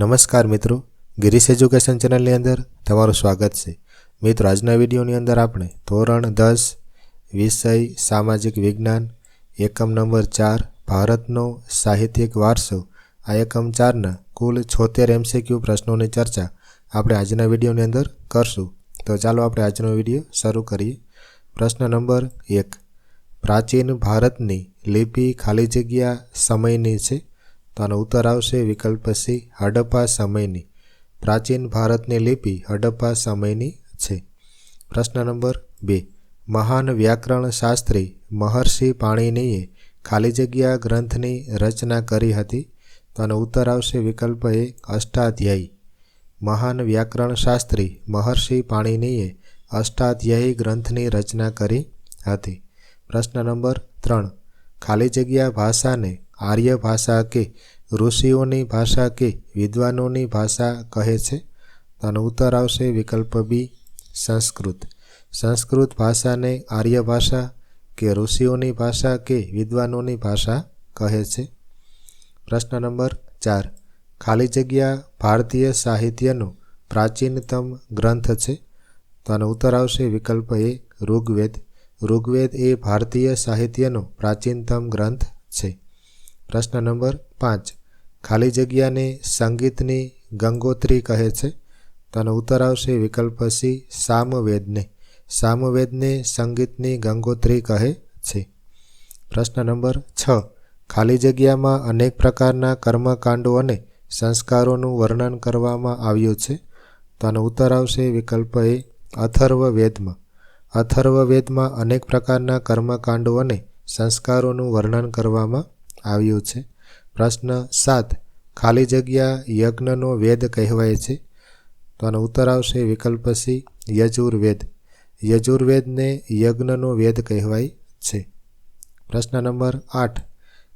નમસ્કાર મિત્રો, ગિરીશ એજ્યુકેશન ચેનલની અંદર તમારું સ્વાગત છે. મિત્રો, આજના વિડીયોની અંદર આપણે ધોરણ દસ, વિષય સામાજિક વિજ્ઞાન, એકમ નંબર ચાર, ભારતનો સાહિત્યિક વારસો, આ એકમ ચારના કુલ છોતેર એમસીક્યુ પ્રશ્નોની ચર્ચા આપણે આજના વિડીયોની અંદર કરશું. તો ચાલો આપણે આજનો વીડિયો શરૂ કરીએ. પ્રશ્ન નંબર એક. પ્રાચીન ભારતની લિપિ ખાલી જગ્યા સમયની છે? તો ઉત્તર આવશે વિકલ્પ સી હડપ્પા સમયની. પ્રાચીન ભારતની લિપિ હડપ્પા સમયની છે. પ્રશ્ન નંબર બે. મહાન વ્યાકરણ શાસ્ત્રી મહર્ષિ પાણીનીએ ખાલી જગ્યા ગ્રંથની રચના કરી હતી. તો ઉત્તર આવશે વિકલ્પ એ અષ્ટાધ્યાયી. મહાન વ્યાકરણ શાસ્ત્રી મહર્ષિ પાણીનીએ અષ્ટાધ્યાયી ગ્રંથની રચના કરી હતી. પ્રશ્ન નંબર ત્રણ. ખાલી જગ્યા ભાષાને આર્ય ભાષા કે ઋષિઓની ભાષા કે વિદ્વાનોની ભાષા કહે છે? તેનો ઉત્તર આવશે વિકલ્પ બી સંસ્કૃત. સંસ્કૃત ભાષાને આર્ય ભાષા કે ઋષિઓની ભાષા કે વિદ્વાનોની ભાષા કહે છે? પ્રશ્ન નંબર ચાર. ખાલી જગ્યા ભારતીય સાહિત્યનો પ્રાચીનતમ ગ્રંથ છે? તો ઉત્તર આવશે વિકલ્પ એ ઋગ્વેદ. ઋગ્વેદ એ ભારતીય સાહિત્યનો પ્રાચીનતમ ગ્રંથ છે. પ્રશ્ન નંબર પાંચ. ખાલી જગ્યાને સંગીતની ગંગોત્રી કહે છે. તેનો ઉત્તર આવશે વિકલ્પ સી, સામવેદને. સામવેદને સંગીતની ગંગોત્રી કહે છે. પ્રશ્ન નંબર છ. ખાલી જગ્યામાં અનેક પ્રકારના કર્મકાંડો અને સંસ્કારોનું વર્ણન કરવામાં આવ્યું છે. તેનો ઉત્તર આવશે વિકલ્પ એ, અથર્વવેદમાં. અથર્વવેદમાં અનેક પ્રકારના કર્મકાંડો અને સંસ્કારોનું વર્ણન કરવામાં આવ્યું છે. પ્રશ્ન સાત. ખાલી જગ્યા યજ્ઞનો વેદ કહેવાય છે. તો આનો ઉત્તર આવશે વિકલ્પ સી. યજુર્વેદ. યજુર્વેદને યજ્ઞનો વેદ કહેવાય છે. પ્રશ્ન નંબર આઠ.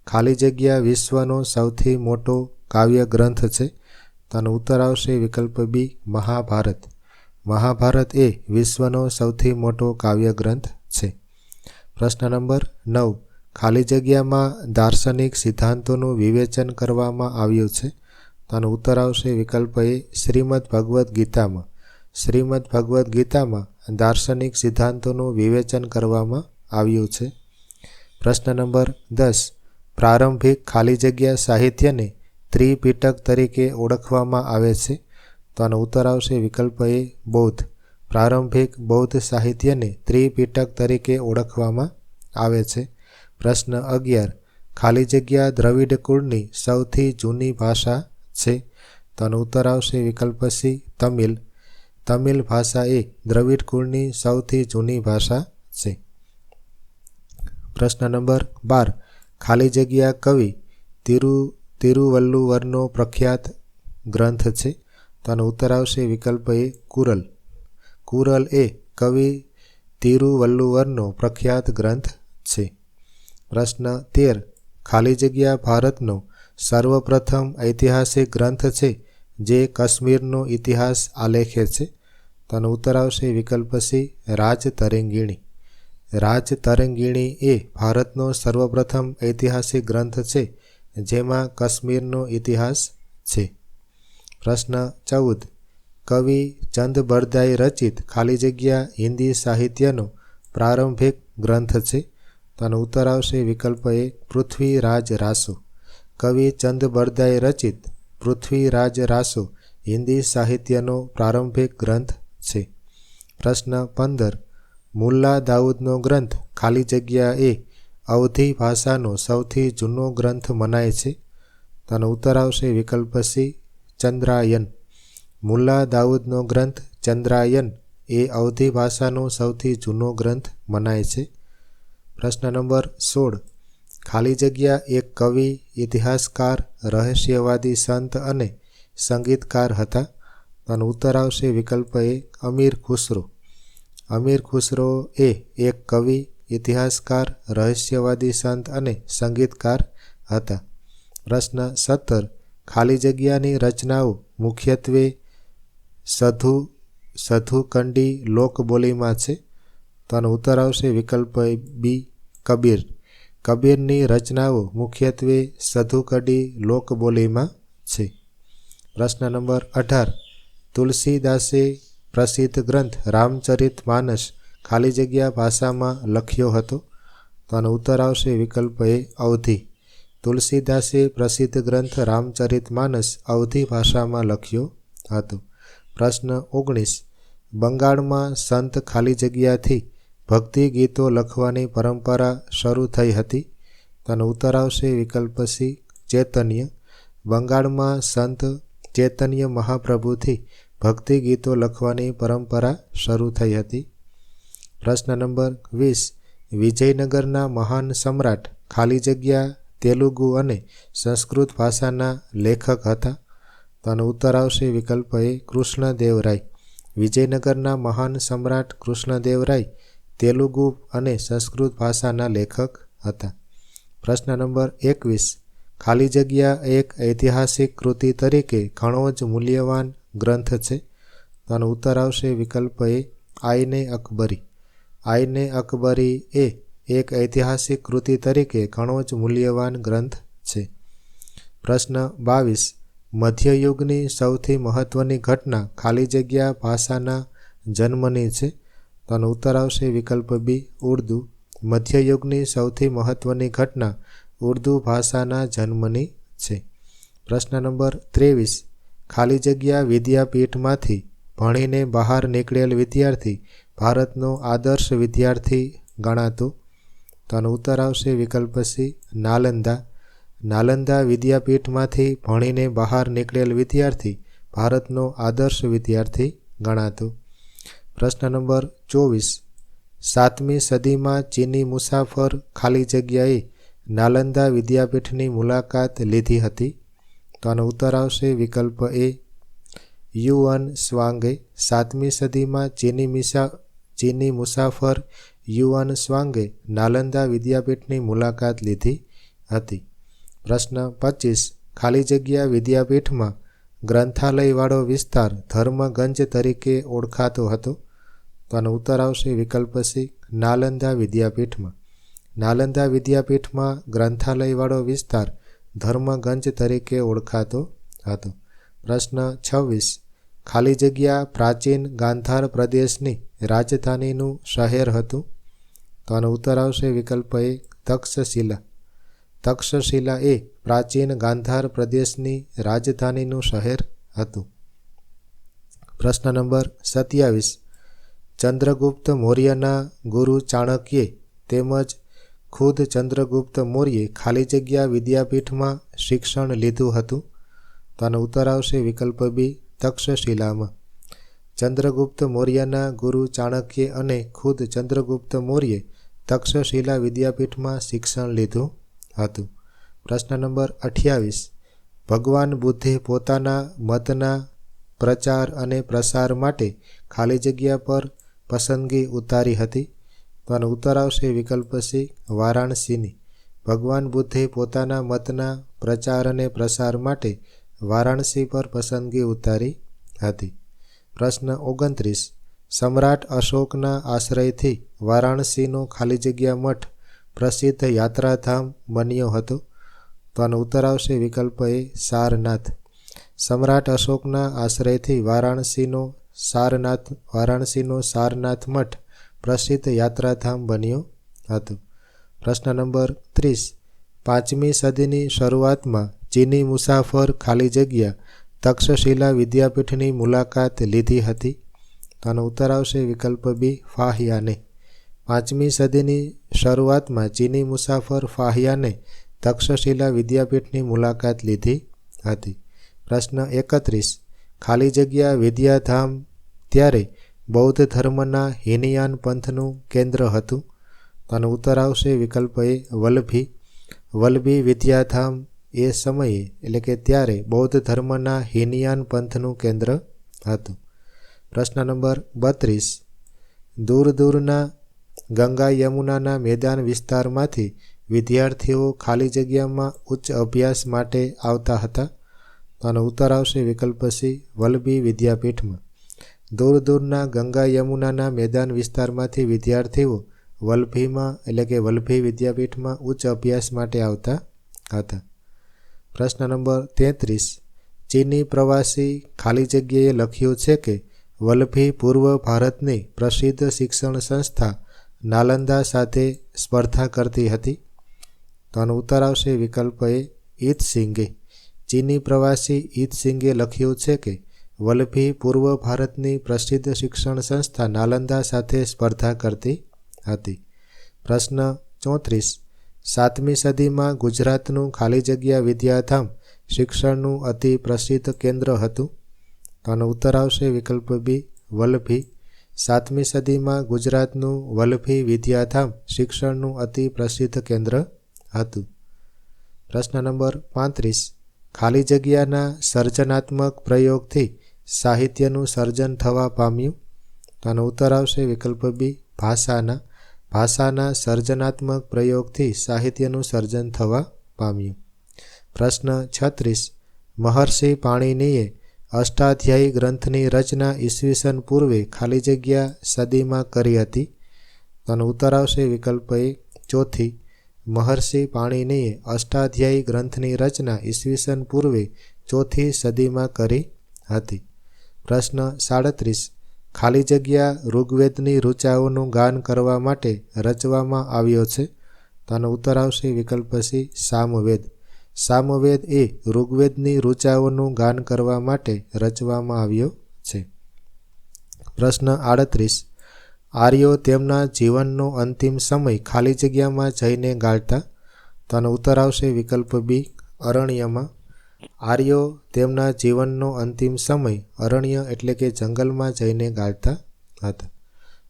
ખાલી જગ્યા વિશ્વનો સૌથી મોટો કાવ્ય ગ્રંથ છે. તો આનો ઉત્તર આવશે વિકલ્પ બી. મહાભારત. મહાભારત એ વિશ્વનો સૌથી મોટો કાવ્ય ગ્રંથ છે. પ્રશ્ન નંબર નવ. ખાલી જગ્યામાં દાર્શનિક સિદ્ધાંતોનું વિવેચન કરવામાં આવ્યું છે. તો ઉત્તર આવશે વિકલ્પ એ, શ્રીમદ ભગવદ્ ગીતામાં. શ્રીમદ ભગવદ્ ગીતામાં દાર્શનિક સિદ્ધાંતોનું વિવેચન કરવામાં આવ્યું છે. પ્રશ્ન નંબર દસ, પ્રારંભિક ખાલી જગ્યા સાહિત્યને ત્રિપીટક તરીકે ઓળખવામાં આવે છે. તો આનો ઉત્તર આવશે વિકલ્પ એ, બૌદ્ધ. પ્રારંભિક બૌદ્ધ સાહિત્યને ત્રિપીટક તરીકે ઓળખવામાં આવે છે. પ્રશ્ન અગિયાર. ખાલી જગ્યા દ્રવિડ કુળની સૌથી જૂની ભાષા છે. તો ઉત્તર આવશે વિકલ્પ સી તમિલ. તમિલ ભાષા એ દ્રવિડ કુળની સૌથી જૂની ભાષા છે. પ્રશ્ન નંબર બાર. ખાલી જગ્યા કવિ તિરુ, તિરુવલ્લુવરનો પ્રખ્યાત ગ્રંથ છે. તો ઉત્તર આવશે વિકલ્પ એ કુરલ. કુરલ એ કવિ તિરુવલ્લુવરનો પ્રખ્યાત ગ્રંથ છે. પ્રશ્ન તેર. ખાલી જગ્યા ભારતનો સર્વપ્રથમ ઐતિહાસિક ગ્રંથ છે જે કાશ્મીરનો ઇતિહાસ આલેખે છે. તેનો ઉત્તર આવશે વિકલ્પ સી, રાજ તરંગીણી. રાજ તરંગીણી એ ભારતનો સર્વપ્રથમ ઐતિહાસિક ગ્રંથ છે જેમાં કાશ્મીરનો ઇતિહાસ છે. પ્રશ્ન ચૌદ. કવિ ચંદ બરદાઈ રચિત ખાલી જગ્યા હિન્દી સાહિત્યનો પ્રારંભિક ગ્રંથ છે તો આનો ઉત્તર આવશે વિકલ્પ એ પૃથ્વીરાજ રાસુ. કવિ ચંદ બરદાએ રચિત, પૃથ્વીરાજ રાસુ, હિન્દી સાહિત્યનો પ્રારંભિક ગ્રંથ છે. પ્રશ્ન પંદર, મુલ્લા દાઉદનો ગ્રંથ ખાલી જગ્યા એ અવધી ભાષાનો સૌથી જૂનો ગ્રંથ મનાય છે? તેનો ઉત્તર આવશે વિકલ્પ સી, ચંદ્રાયન. મુલ્લા દાઉદનો ગ્રંથ ચંદ્રાયન એ અવધી ભાષાનો સૌથી જૂનો ગ્રંથ મનાય છે. પ્રશ્ન નંબર સોળ. ખાલી જગ્યા એક કવિ, ઇતિહાસકાર, રહસ્યવાદી સંત અને સંગીતકાર હતા. અને ઉત્તર આવશે વિકલ્પ એ, અમીર ખુસરો. અમીર ખુસરો એ એક કવિ, ઇતિહાસકાર, રહસ્યવાદી સંત અને સંગીતકાર હતા. પ્રશ્ન સત્તર. ખાલી જગ્યાની રચનાઓ મુખ્યત્વે સધુ, સધુકંડી લોકબોલીમાં છે. તો ઉત્તર આવશે વિકલ્પ બી, કબીર. કબીરની રચનાઓ મુખ્યત્વે સધુકડી લોકબોલીમાં છે. પ્રશ્ન નંબર અઢાર. તુલસીદાસે પ્રસિદ્ધ ગ્રંથ રામચરિત માનસ ખાલી જગ્યા ભાષામાં લખ્યો હતો. તો ઉત્તર આવશે વિકલ્પ એ અવધિ. તુલસીદાસે પ્રસિદ્ધ ગ્રંથ રામચરિત માનસ અવધિ ભાષામાં લખ્યો હતો. પ્રશ્ન ઓગણીસ. બંગાળમાં સંત ખાલી જગ્યાથી ભક્તિ ગીતો લખવાની પરંપરા શરૂ થઈ હતી. તેનો ઉત્તર આવશે વિકલ્પ સી ચૈતન્ય. બંગાળમાં સંત ચૈતન્ય મહાપ્રભુથી ભક્તિ ગીતો લખવાની પરંપરા શરૂ થઈ હતી. પ્રશ્ન નંબર વીસ. વિજયનગરના મહાન સમ્રાટ ખાલી જગ્યા, તેલુગુ અને સંસ્કૃત ભાષાના લેખક હતા. તેનો ઉત્તર આવશે વિકલ્પ એ કૃષ્ણદેવરાય. વિજયનગરના મહાન સમ્રાટ કૃષ્ણદેવરાય તેલુગુ અને સંસ્કૃત ભાષાના લેખક હતા. પ્રશ્ન નંબર એકવીસ. ખાલી જગ્યા એક ઐતિહાસિક કૃતિ તરીકે ઘણો જ મૂલ્યવાન ગ્રંથ છે. આનો ઉત્તર આવશે વિકલ્પ એ આઈને અકબરી. આઈને અકબરી એ એક ઐતિહાસિક કૃતિ તરીકે ઘણો જ મૂલ્યવાન ગ્રંથ છે. પ્રશ્ન બાવીસ. મધ્યયુગની સૌથી મહત્ત્વની ઘટના ખાલી જગ્યા ભાષાના જન્મની છે. તો ઉત્તર આવશે વિકલ્પ બી ઉર્દુ. મધ્યયુગની સૌથી મહત્ત્વની ઘટના ઉર્દુ ભાષાના જન્મની છે. પ્રશ્ન નંબર ત્રેવીસ. ખાલી જગ્યા વિદ્યાપીઠમાંથી ભણીને બહાર નીકળેલ વિદ્યાર્થી ભારતનો આદર્શ વિદ્યાર્થી ગણાતો. તો ઉત્તર આવશે વિકલ્પ સી નાલંદા. નાલંદા વિદ્યાપીઠમાંથી ભણીને બહાર નીકળેલ વિદ્યાર્થી ભારતનો આદર્શ વિદ્યાર્થી ગણાતો. પ્રશ્ન નંબર ચોવીસ. સાતમી સદીમાં ચીની મુસાફર ખાલી જગ્યાએ નાલંદા વિદ્યાપીઠની મુલાકાત લીધી હતી. તો આનો ઉત્તર આવશે વિકલ્પ એ. યુઅન સ્વાંગે. સાતમી સદીમાં ચીની મિસા ચીની મુસાફર યુઅન સ્વાંગે નાલંદા વિદ્યાપીઠની મુલાકાત લીધી હતી. પ્રશ્ન પચીસ. ખાલી જગ્યા વિદ્યાપીઠમાં ગ્રંથાલયવાળો વિસ્તાર ધર્મગંજ તરીકે ઓળખાતો હતો. તો ઉત્તર આવશે વિકલ્પ સી નાલંદા વિદ્યાપીઠમાં. નાલંદા વિદ્યાપીઠમાં ગ્રંથાલયવાળો વિસ્તાર ધર્મગંજ તરીકે ઓળખાતો હતો. પ્રશ્ન છવ્વીસ. ખાલી જગ્યા પ્રાચીન ગાંધાર પ્રદેશની રાજધાનીનું શહેર હતું? તો આનો ઉત્તર આવશે વિકલ્પ એ તક્ષશિલા. તક્ષશિલા એ પ્રાચીન ગાંધાર પ્રદેશની રાજધાનીનું શહેર હતું. પ્રશ્ન નંબર સત્યાવીસ. ચંદ્રગુપ્ત મૌર્યના ગુરુ ચાણક્યે તેમજ ખુદ ચંદ્રગુપ્ત મૌર્યે ખાલી જગ્યા વિદ્યાપીઠમાં શિક્ષણ લીધું હતું. તો આનો ઉત્તર આવશે વિકલ્પ બી તક્ષશિલામાં. ચંદ્રગુપ્ત મૌર્યના ગુરુ ચાણક્ય અને ખુદ ચંદ્રગુપ્ત મૌર્યે તક્ષશિલા વિદ્યાપીઠમાં શિક્ષણ લીધું હતું. પ્રશ્ન નંબર અઠ્યાવીસ. ભગવાન બુદ્ધે પોતાના મતના પ્રચાર અને પ્રસાર માટે ખાલી જગ્યા પર પસંદગી ઉતારી હતી. તો આનો વિકલ્પ સી, વારાણસીની. ભગવાન બુદ્ધે પોતાના મતના પ્રચાર અને પ્રસાર માટે વારાણસી પર પસંદગી ઉતારી હતી. પ્રશ્ન ઓગણત્રીસ. સમ્રાટ અશોકના આશ્રયથી વારાણસીનો ખાલી જગ્યા મઠ પ્રસિદ્ધ યાત્રાધામ બન્યો હતો. તો આનો ઉત્તર આવશે વિકલ્પ એ સારનાથ. સમ્રાટ અશોકના આશ્રયથી વારાણસીનો સારનાથ, વારાણસીનો સારનાથ મઠ પ્રસિદ્ધ યાત્રાધામ બન્યું હતું. પ્રશ્ન નંબર ત્રીસ. પાંચમી સદીની શરૂઆતમાં ચીની મુસાફર ખાલી જગ્યા તક્ષશિલા વિદ્યાપીઠની મુલાકાત લીધી હતી. આનો ઉત્તર આવશે વિકલ્પ બી, ફાહિયાને. પાંચમી સદીની શરૂઆતમાં ચીની મુસાફર ફાહિયાને તક્ષશિલા વિદ્યાપીઠની મુલાકાત લીધી હતી. પ્રશ્ન એકત્રીસ. ખાલી જગ્યા વિદ્યાધામ ત્યારે બૌદ્ધ ધર્મના હિનયાન પંથનું કેન્દ્ર હતું. આનો ઉત્તર આવશે વિકલ્પ એ વલ્લભી વલ્લભી વિદ્યાધામ એ સમયે એટલે કે ત્યારે બૌદ્ધ ધર્મના હિનયાન પંથનું કેન્દ્ર હતું. પ્રશ્ન નંબર બત્રીસ. દૂર દૂરના ગંગા યમુનાના મેદાન વિસ્તારમાંથી વિદ્યાર્થીઓ ખાલી જગ્યામાં ઉચ્ચ અભ્યાસ માટે આવતા હતા. તો આનો ઉત્તર આવશે વિકલ્પ સી વલ્લભી વિદ્યાપીઠમાં. દૂર દૂરના ગંગા યમુનાના મેદાન વિસ્તારમાંથી વિદ્યાર્થીઓ વલ્લભીમાં એટલે કે વલ્લભી વિદ્યાપીઠમાં ઉચ્ચ અભ્યાસ માટે આવતા હતા. પ્રશ્ન નંબર તેત્રીસ. ચીની પ્રવાસી ખાલી જગ્યાએ લખ્યું છે કે વલ્લભી પૂર્વ ભારતની પ્રસિદ્ધ શિક્ષણ સંસ્થા નાલંદા સાથે સ્પર્ધા કરતી હતી. તો આનો ઉત્તર આવશે વિકલ્પ એ ઈત સિંગે ચીની પ્રવાસી ઈત સિંગે લખ્યું છે કે, વલ્લભી પૂર્વ ભારતની પ્રસિદ્ધ શિક્ષણ સંસ્થા નાલંદા સાથે સ્પર્ધા કરતી હતી. પ્રશ્ન ચોત્રીસ. સાતમી સદીમાં ગુજરાતનું ખાલી જગ્યા વિદ્યાધામ શિક્ષણનું અતિ પ્રસિદ્ધ કેન્દ્ર હતું? આનો ઉત્તર આવશે વિકલ્પ બી વલ્લભી. સાતમી સદીમાં ગુજરાતનું વલ્લભી વિદ્યાધામ શિક્ષણનું અતિ પ્રસિદ્ધ કેન્દ્ર હતું. પ્રશ્ન નંબર પાંત્રીસ. ખાલી જગ્યાના સર્જનાત્મક પ્રયોગથી સાહિત્યનું સર્જન થવા પામ્યું. આનો ઉત્તર આવશે વિકલ્પ બી ભાષાના. ભાષાના સર્જનાત્મક પ્રયોગથી સાહિત્યનું સર્જન થવા પામ્યું. પ્રશ્ન છત્રીસ. મહર્ષિ પાણીનીએ અષ્ટાધ્યાયી ગ્રંથની રચના ઈસવીસન પૂર્વે ખાલી જગ્યા સદીમાં કરી હતી? તેનો ઉત્તર આવશે વિકલ્પ એ ચોથી. મહર્ષિ પાણીનીએ અષ્ટાધ્યાયી ગ્રંથની રચના ઈસવીસન પૂર્વે ચોથી સદીમાં કરી હતી. પ્રશ્ન સાડત્રીસ. ખાલી જગ્યા ઋગ્વેદની ઋચાઓનું ગાન કરવા માટે રચવામાં આવ્યો છે? તેનો ઉત્તર આવશે વિકલ્પ સી, સામવેદ. સામવેદ એ ઋગ્વેદની ઋચાઓનું ગાન કરવા માટે રચવામાં આવ્યો છે. પ્રશ્ન આડત્રીસ. આર્યો તેમના જીવનનો અંતિમ સમય ખાલી જગ્યામાં જઈને ગાળતા. તો આનો ઉત્તર આવશે વિકલ્પ બી અરણ્યમાં. આર્યો તેમના જીવનનો અંતિમ સમય અરણ્ય એટલે કે જંગલમાં જઈને ગાળતા હતા.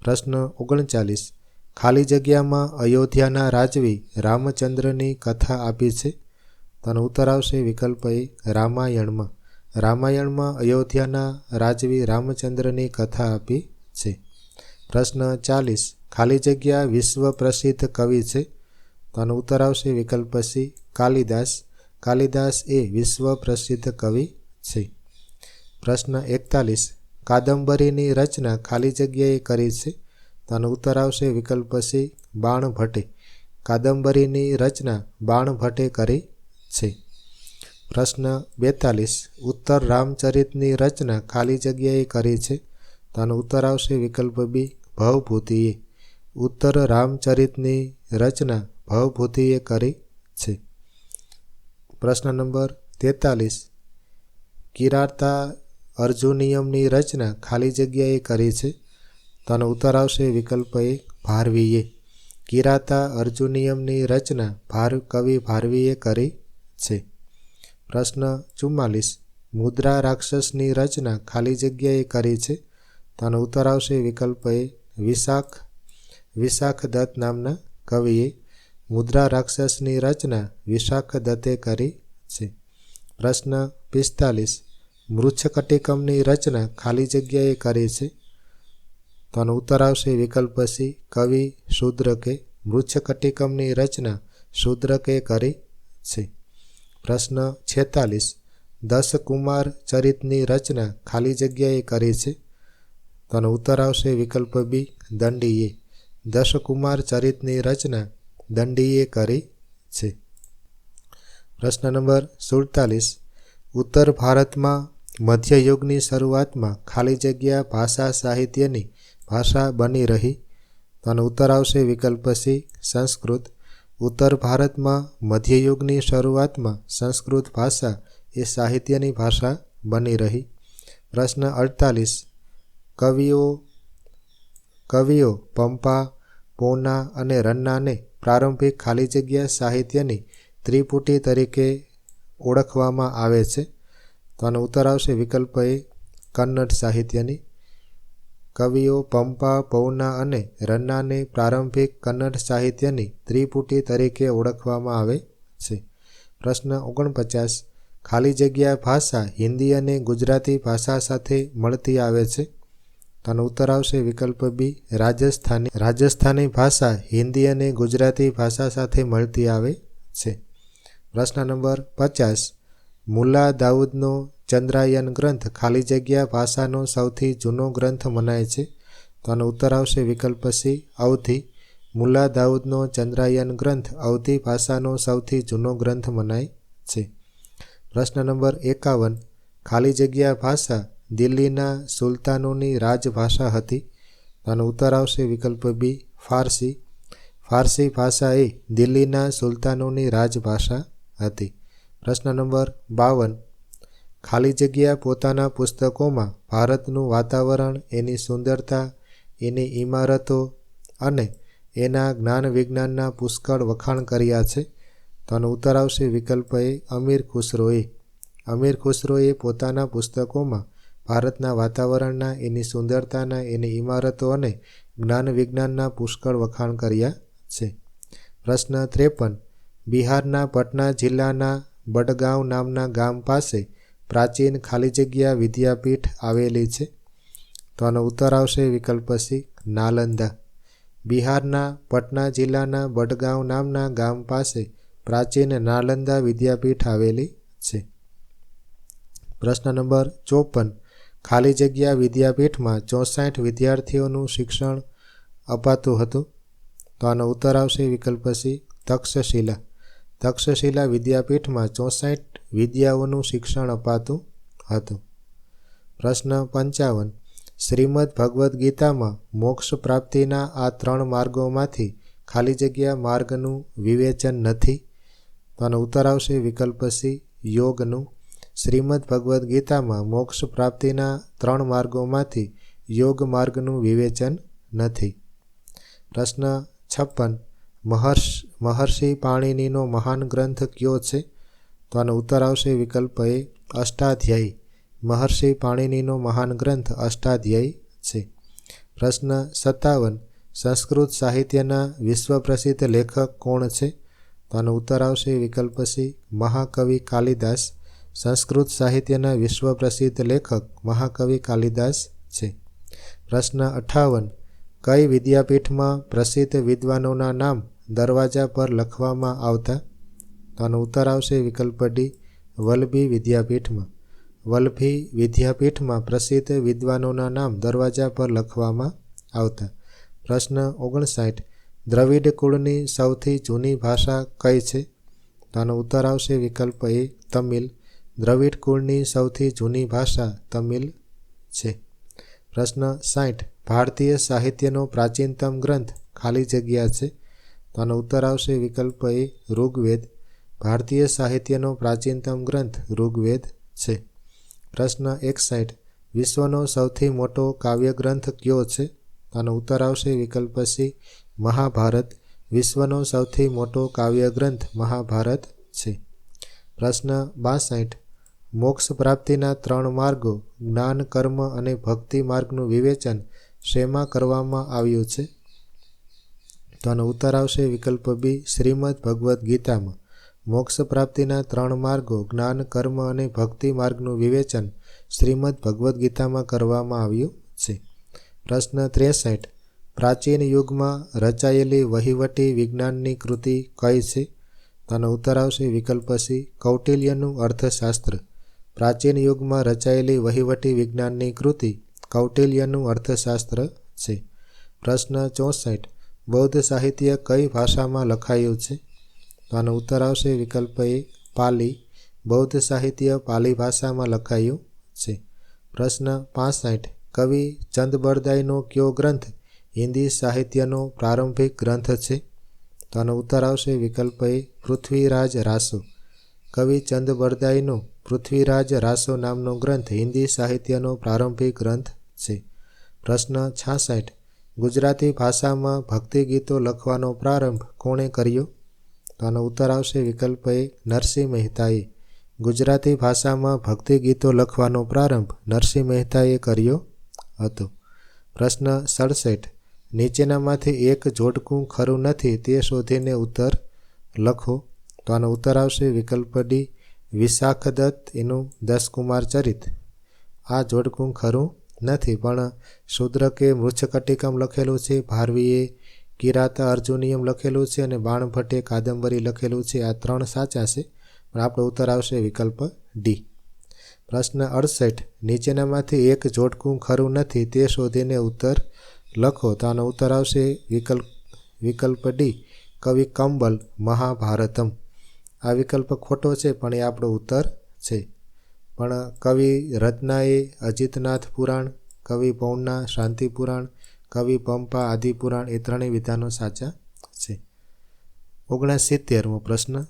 પ્રશ્ન ઓગણચાલીસ. ખાલી જગ્યામાં અયોધ્યાના રાજવી રામચંદ્રની કથા આપી છે? તેનો ઉત્તર આવશે વિકલ્પ એ રામાયણમાં. રામાયણમાં અયોધ્યાના રાજવી રામચંદ્રની કથા આપી છે. પ્રશ્ન ચાલીસ. ખાલી જગ્યા વિશ્વ પ્રસિદ્ધ કવિ છે? તો આનો ઉત્તર આવશે વિકલ્પ સી કાલિદાસ. કાલિદાસ એ વિશ્વ પ્રસિદ્ધ કવિ છે. પ્રશ્ન એકતાલીસ. કાદંબરીની રચના ખાલી જગ્યાએ કરી છે? તો આનો ઉત્તર આવશે વિકલ્પ સી બાણ કાદંબરીની રચના બાણ ભટ્ટે કરી છે? પ્રશ્ન બેતાલીસ. ઉત્તર રામચરિતની રચના ખાલી જગ્યાએ કરી છે? તો આનો ઉત્તર આવશે વિકલ્પ બી ભવભૂતિએ ઉત્તર રામચરિતની રચના ભવભૂતિએ કરી છે. પ્રશ્ન નંબર તેતાલીસ. કિરાતા અર્જુનિયમની રચના ખાલી જગ્યાએ કરી છે? તેનો ઉત્તર આવશે વિકલ્પ એ ભારવીએ. કિરાતા અર્જુનિયમની રચના ભાર, કવિ ભારવીએ કરી છે. પ્રશ્ન ચુમ્માલીસ. મુદ્રા રાક્ષસની રચના ખાલી જગ્યાએ કરી છે? તેનો ઉત્તર આવશે વિકલ્પ એ વિશાખ વિશાખ દત્ત નામના કવિએ મુદ્રા રાક્ષસની રચના વિશાખ દત્તે કરી છે. પ્રશ્ન પિસ્તાલીસ, મૃચ્છકટિકમની રચના ખાલી જગ્યાએ કરી છે? તો આનો ઉત્તર આવશે વિકલ્પ સી કવિ શૂદ્રકે મૃચ્છકટિકમની રચના શૂદ્રકે કરી છે. પ્રશ્ન છેતાલીસ દસ કુમાર ચરિતની રચના ખાલી જગ્યાએ કરી છે? તો આનો ઉત્તર આવશે વિકલ્પ બી દંડીએ. દશકુમાર ચરિતની રચના દંડીએ કરી છે. પ્રશ્ન નંબર સુડતાલીસ. ઉત્તર ભારતમાં મધ્યયુગની શરૂઆતમાં ખાલી જગ્યા ભાષા સાહિત્યની ભાષા બની રહી. તો ઉત્તર આવશે વિકલ્પ સી સંસ્કૃત. ઉત્તર ભારતમાં મધ્યયુગની શરૂઆતમાં સંસ્કૃત ભાષા એ સાહિત્યની ભાષા બની રહી. પ્રશ્ન અડતાલીસ. કવિઓ કવિઓ પંપા, પૌના અને રન્નાને પ્રારંભિક ખાલી જગ્યા સાહિત્યની ત્રિપુટી તરીકે ઓળખવામાં આવે છે. તો આનો ઉત્તર આવશે વિકલ્પ એ, કન્નડ સાહિત્યની. કવિઓ, પંપા, પૌના અને રન્નાને પ્રારંભિક કન્નડ સાહિત્યની ત્રિપુટી તરીકે ઓળખવામાં આવે છે. પ્રશ્ન ઓગણપચાસ, ખાલી જગ્યા ભાષા હિન્દી અને ગુજરાતી ભાષા સાથે મળતી આવે છે? તો ઉત્તર આવશે વિકલ્પ બી રાજસ્થાની રાજસ્થાની ભાષા હિન્દી અને ગુજરાતી ભાષા સાથે મળતી આવે છે. પ્રશ્ન નંબર પચાસ. મુલ્લા દાઉદનો ચંદ્રાયન ગ્રંથ ખાલી જગ્યા ભાષાનો સૌથી જૂનો ગ્રંથ મનાય છે. તો ઉત્તર આવશે વિકલ્પ સી અવધી મુલ્લા દાઉદનો ચંદ્રાયન ગ્રંથ અવધી ભાષાનો સૌથી જૂનો ગ્રંથ મનાય છે. પ્રશ્ન નંબર એકાવન. ખાલી જગ્યા ભાષા દિલ્હીના સુલતાનોની રાજભાષા હતી. અને ઉત્તર આવશે વિકલ્પ બી ફારસી. ફારસી ભાષા એ દિલ્હીના સુલતાનોની રાજભાષા હતી. પ્રશ્ન નંબર બાવન. ખાલી જગ્યા પોતાના પુસ્તકોમાં ભારતનું વાતાવરણ, એની સુંદરતા, એની ઇમારતો અને એના જ્ઞાન વિજ્ઞાનના પુષ્કળ વખાણ કર્યા છે. તો આનો ઉત્તર આવશે વિકલ્પ એ અમીર ખુસરોએ. અમીર ખુસરોએ પોતાના પુસ્તકોમાં ભારતના વાતાવરણના, એની સુંદરતાના, એની ઇમારતો અને જ્ઞાન વિજ્ઞાનના પુષ્કળ વખાણ કર્યા છે. પ્રશ્ન ત્રેપન. બિહારના પટના જિલ્લાના બડગાંવ નામના ગામ પાસે પ્રાચીન ખાલી જગ્યા વિદ્યાપીઠ આવેલી છે. તો આનો ઉત્તર આવશે વિકલ્પ સી, નાલંદા. બિહારના પટના જિલ્લાના બડગાંવ નામના ગામ પાસે પ્રાચીન નાલંદા વિદ્યાપીઠ આવેલી છે. પ્રશ્ન નંબર ચોપન. ખાલી જગ્યા વિદ્યાપીઠમાં ચોસાઠ વિદ્યાર્થીઓનું શિક્ષણ અપાતું હતું. તો આનો ઉત્તર આવશે વિકલ્પ સી, તક્ષશિલા. તક્ષશિલા વિદ્યાપીઠમાં ચોસાઠ વિદ્યાઓનું શિક્ષણ અપાતું હતું. પ્રશ્ન પંચાવન. શ્રીમદ ભગવદ્ ગીતામાં મોક્ષ પ્રાપ્તિના આ ત્રણ માર્ગોમાંથી ખાલી જગ્યા માર્ગનું વિવેચન નથી. તો આનો ઉત્તર આવશે વિકલ્પ સી, યોગનું. શ્રીમદ ભગવદ્ ગીતામાં મોક્ષ પ્રાપ્તિના ત્રણ માર્ગોમાંથી યોગ માર્ગનું વિવેચન નથી. પ્રશ્ન છપ્પન. મહર્ષ, મહર્ષિ પાણીનીનો મહાન ગ્રંથ કયો છે? તો આનો ઉત્તર આવશે વિકલ્પ એ અષ્ટાધ્યાયી. મહર્ષિ પાણીનીનો મહાન ગ્રંથ અષ્ટાધ્યાયી છે. પ્રશ્ન સત્તાવન. સંસ્કૃત સાહિત્યના વિશ્વ પ્રસિદ્ધ લેખક કોણ છે? તો આનો ઉત્તર આવશે વિકલ્પ સી મહાકવિ કાલિદાસ. સંસ્કૃત સાહિત્યના વિશ્વ પ્રસિદ્ધ લેખક મહાકવિ કાલિદાસ છે. પ્રશ્ન અઠાવન. કઈ વિદ્યાપીઠમાં પ્રસિદ્ધ વિદ્વાનોના નામ દરવાજા પર લખવામાં આવતા? તો ઉત્તર આવશે વિકલ્પ ડી વલ્લભી વિદ્યાપીઠમાં. વલ્લભી વિદ્યાપીઠમાં પ્રસિદ્ધ વિદ્વાનોના નામ દરવાજા પર લખવામાં આવતા? પ્રશ્ન ઓગણસાઠ. દ્રવિડ કુળની સૌથી જૂની ભાષા કઈ છે? તો ઉત્તર આવશે વિકલ્પ એ તમિલ. દ્રવિડ કુળની સૌથી જૂની ભાષા તમિલ છે. પ્રશ્ન સાઠ ભારતીય સાહિત્યનો પ્રાચીનતમ ગ્રંથ ખાલી જગ્યા છે? તો આનો ઉત્તર આવશે વિકલ્પ એ ઋગ્વેદ. ભારતીય સાહિત્યનો પ્રાચીનતમ ગ્રંથ ઋગ્વેદ છે. પ્રશ્ન એકસાઠ વિશ્વનો સૌથી મોટો કાવ્યગ્રંથ કયો છે? આનો ઉત્તર આવશે વિકલ્પ સી. મહાભારત. વિશ્વનો સૌથી મોટો કાવ્યગ્રંથ મહાભારત છે. પ્રશ્ન બાસઠ. મોક્ષ પ્રાપ્તિના ત્રણ માર્ગો, જ્ઞાન, કર્મ અને ભક્તિ માર્ગનું વિવેચન શેમાં કરવામાં આવ્યું છે? તો આનો ઉત્તર આવશે વિકલ્પ બી, શ્રીમદ ભગવદ્ ગીતામાં. મોક્ષ પ્રાપ્તિના ત્રણ માર્ગો, જ્ઞાન, કર્મ અને ભક્તિ માર્ગનું વિવેચન શ્રીમદ ભગવદ્ ગીતામાં કરવામાં આવ્યું છે. પ્રશ્ન ત્રેસઠ. પ્રાચીન યુગમાં રચાયેલી વહીવટી વિજ્ઞાનની કૃતિ કઈ છે? તેનો ઉત્તર આવશે વિકલ્પ સી, કૌટિલ્યનું અર્થશાસ્ત્ર. પ્રાચીન યુગમાં રચાયેલી વહીવટી વિજ્ઞાનની કૃતિ કૌટિલ્યનું અર્થશાસ્ત્ર છે. પ્રશ્ન ચોસઠ, બૌદ્ધ સાહિત્ય કઈ ભાષામાં લખાયું છે? તો આનો ઉત્તર આવશે વિકલ્પ એ, પાલી. બૌદ્ધ સાહિત્ય પાલી ભાષામાં લખાયું છે. પ્રશ્ન પાસઠ, કવિ ચંદબરદાઈનો કયો ગ્રંથ હિન્દી સાહિત્યનો પ્રારંભિક ગ્રંથ છે? તો આનો ઉત્તર આવશે વિકલ્પ એ, પૃથ્વીરાજ રાસુ. કવિ ચંદબરદાઈનો પૃથ્વીરાજ રાસો નામનો ગ્રંથ હિન્દી સાહિત્યનો પ્રારંભિક ગ્રંથ છે. પ્રશ્ન છાસઠ. ગુજરાતી ભાષામાં ભક્તિ ગીતો લખવાનો પ્રારંભ કોણે કર્યો? તો આનો ઉત્તર આવશે વિકલ્પ એ નરસિંહ મહેતાએ. ગુજરાતી ભાષામાં ભક્તિ ગીતો લખવાનો પ્રારંભ નરસિંહ મહેતાએ કર્યો હતો. પ્રશ્ન સડસઠ. નીચેનામાંથી એક જોડકું ખરું નથી તે શોધીને ઉત્તર લખો. તો આનો ઉત્તર આવશે વિકલ્પ ડી વિશાખદત્ત એનું દસકુમાર ચરિત. આ જોડકું ખરું નથી, પણ શૂદ્રકે મૃચ્છકટિકમ લખેલું છે, ભારવીએ કિરાતા અર્જુનિયમ લખેલું છે અને બાણભટ્ટે કાદંબરી લખેલું છે. આ ત્રણ સાચા છે, પણ આપણો ઉત્તર આવશે વિકલ્પ ડી. પ્રશ્ન અડસઠ. નીચેનામાંથી એક જોડકું ખરું નથી, તે શોધીને ઉત્તર લખો. તો આનો ઉત્તર આવશે વિકલ્પ વિકલ્પ ડી. કવિ કંબલ, મહાભારતમ. આ વિકલ્પ ખોટો છે, પણ એ આપણો ઉત્તર છે. પણ કવિ રત્નાએ અજીતનાથ પુરાણ, કવિ પૌના શાંતિ પુરાણ, કવિ પંપા આદિ પુરાણ એ ત્રણેય વિધાનો સાચા છે. ઓગણસિત્તેરમો પ્રશ્ન.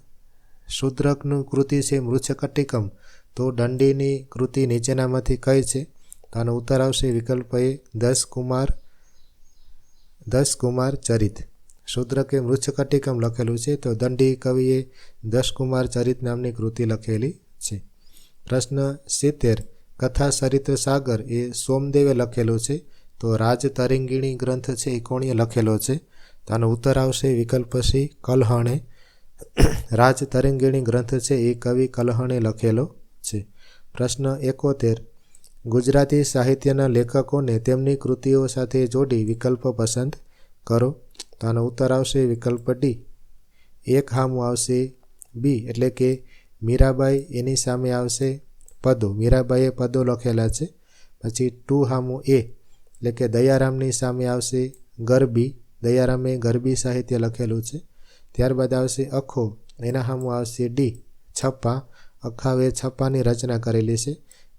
શુદ્રકનું કૃતિ છે મૃચ્છકટિકમ, તો દંડીની કૃતિ નીચેનામાંથી કઈ છે? તો આનો ઉત્તર આવશે વિકલ્પ એ દસ કુમાર દસ કુમાર ચરિત. શુદ્રકે મૃચ્છકટિકમ લખેલું છે તો દંડી કવિએ દશકુમાર ચરિત નામની કૃતિ લખેલી છે. પ્રશ્ન સિત્તેર, કથા ચરિત્ર સાગર એ સોમદેવે લખેલું છે? તો રાજ તરંગીણી ગ્રંથ છે એ કોણીએ લખેલો છે? તો આનો ઉત્તર આવશે વિકલ્પ સી કલહણે. રાજ તરંગીણી ગ્રંથ છે એ કવિ કલહણે લખેલો છે. પ્રશ્ન એકોતેર, ગુજરાતી સાહિત્યના લેખકોને તેમની કૃતિઓ સાથે જોડી વિકલ્પ પસંદ કરો. તો આનો ઉત્તર આવશે વિકલ્પ ડી. એક હામું આવશે બી, એટલે કે મીરાબાઈ એની સામે આવશે પદો. મીરાબાઈએ પદો લખેલા છે. પછી ટુ હામું એ, એટલે કે દયારામની સામે આવશે ગરબી. દયારામે ગરબી સાહિત્ય લખેલું છે. ત્યારબાદ આવશે અખો. એના સામું આવશે ડી, છપ્પા. અખાવે છપ્પાની રચના કરેલી છે.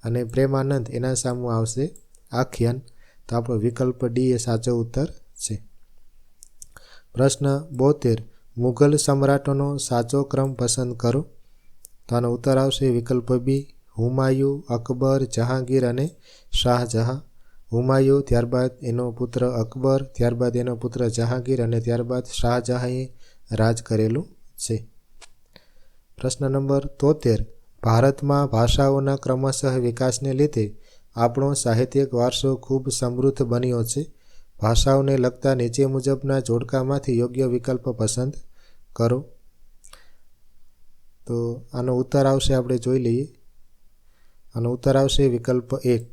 અને પ્રેમાનંદ એના સામું આવશે આખ્યાન. તો આપણો વિકલ્પ ડી એ સાચો ઉત્તર છે. પ્રશ્ન બોતેર, મુઘલ સમ્રાટોનો સાચો ક્રમ પસંદ કરો. તો આનો ઉત્તર આવશે વિકલ્પ બી હુમાયુ, અકબર, જહાંગીર અને શાહજહાં. હુમાયુ ત્યારબાદ એનો પુત્ર અકબર, ત્યારબાદ એનો પુત્ર જહાંગીર અને ત્યારબાદ શાહજહાંએ રાજ કરેલું છે. પ્રશ્ન નંબર તોતેર, ભારતમાં ભાષાઓના ક્રમશઃ વિકાસને લીધે આપણો સાહિત્યિક વારસો ખૂબ સમૃદ્ધ બન્યો છે. ભાષાઓને લગતા નીચે મુજબના જોડકામાંથી યોગ્ય વિકલ્પ પસંદ કરો. તો આનો ઉત્તર આવશે, આપણે જોઈ લઈએ. આનો ઉત્તર આવશે વિકલ્પ એક.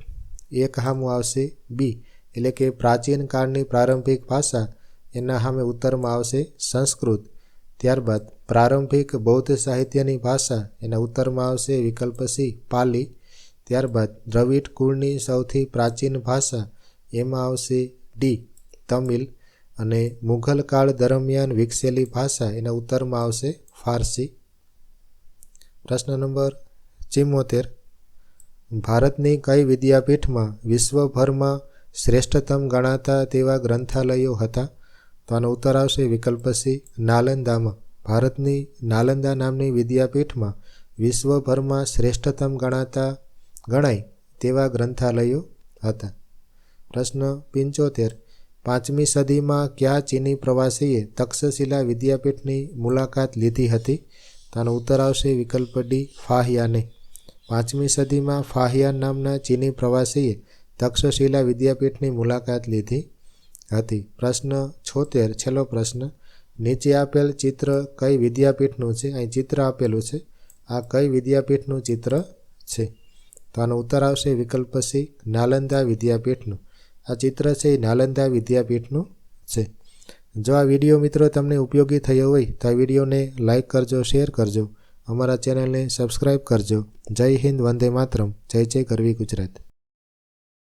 એક હામું આવશે બી એટલે કે પ્રાચીન કાળની પ્રારંભિક ભાષા, એના સામે ઉત્તરમાં આવશે સંસ્કૃત. ત્યારબાદ પ્રારંભિક બૌદ્ધ સાહિત્યની ભાષા, એના ઉત્તરમાં આવશે વિકલ્પ સી પાલી. ત્યારબાદ દ્રવિડ કુળની સૌથી પ્રાચીન ભાષા, એમાં આવશે ડી, તમિલ અને મુઘલ કાળ દરમિયાન વિકસેલી ભાષા એના ઉત્તરમાં આવશે ફારસી. પ્રશ્ન નંબર ચિમ્મોતેર, ભારતની કઈ વિદ્યાપીઠમાં વિશ્વભરમાં શ્રેષ્ઠતમ ગણાતા તેવા ગ્રંથાલયો હતા? તો આનો ઉત્તર આવશે વિકલ્પ સી, નાલંદામાં. ભારતની નાલંદા નામની વિદ્યાપીઠમાં વિશ્વભરમાં શ્રેષ્ઠતમ ગણાતા ગણાય તેવા ગ્રંથાલયો હતા. પ્રશ્ન પંચોતેર. પાંચમી સદીમાં કયા ચીની પ્રવાસીએ તક્ષશિલા વિદ્યાપીઠની મુલાકાત લીધી હતી? તેનો ઉત્તર આવશે વિકલ્પ ડી, ફાહિયાને. પાંચમી સદીમાં ફાહિયાન નામના ચીની પ્રવાસીએ તક્ષશિલા વિદ્યાપીઠની મુલાકાત લીધી હતી. પ્રશ્ન છોતેર, છેલ્લો પ્રશ્ન. નીચે આપેલ ચિત્ર કઈ વિદ્યાપીઠનું છે? અહીં ચિત્ર આપેલું છે. આ કઈ વિદ્યાપીઠનું ચિત્ર છે? તો આનો ઉત્તર આવશે વિકલ્પ સી, નાલંદા વિદ્યાપીઠનું. આ ચિત્ર છે એ નાલંદા વિદ્યાપીઠનું છે. જો આ વીડિયો મિત્રો તમને ઉપયોગી થયો હોય તો આ વિડીયોને લાઇક કરજો, શેર કરજો. અમારા ચેનલને સબસ્ક્રાઈબ કરજો. જય હિન્દ, વંદે માતરમ. જય જય ગરવી ગુજરાત.